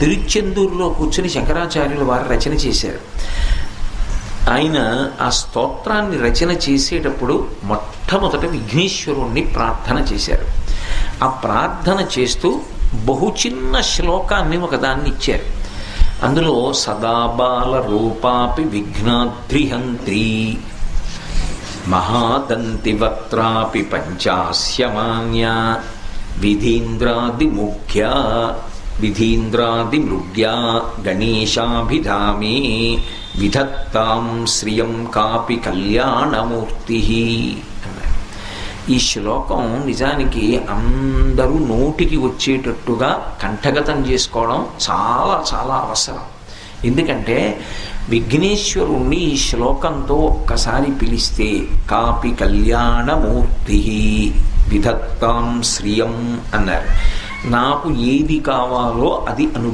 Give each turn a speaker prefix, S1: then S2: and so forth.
S1: తిరుచెందూరులో కూర్చుని శంకరాచార్యులు వారు రచన చేశారు. ఆయన ఆ స్తోత్రాన్ని రచన చేసేటప్పుడు మొట్టమొదట విఘ్నేశ్వరుణ్ణి ప్రార్థన చేశారు. ఆ ప్రార్థన చేస్తూ బహు చిన్న శ్లోకాన్ని ఒకదాన్ని ఇచ్చారు. అందులో సదాబాల రూపాపి విఘ్నాద్రిహంత్రి మహాదంతి వక్త్రాపి పంచాస్యమాన్య విధీంద్రాదిముఖ్య విధీంద్రాదిమృగ్యా గణేశాభిధామే విధత్తాం శ్రియం కాపి కళ్యాణమూర్తి అన్నారు ఈ శ్లోకం నిజానికి అందరూ నోటికి వచ్చేటట్టుగా కంఠగతం చేసుకోవడం చాలా చాలా అవసరం. ఎందుకంటే విఘ్నేశ్వరుణ్ణి ఈ శ్లోకంతో ఒక్కసారి పిలిస్తే కాపి కళ్యాణమూర్తి విధత్తాం శ్రియం అన్నారు. నాకు ఏది కావాలో అది అను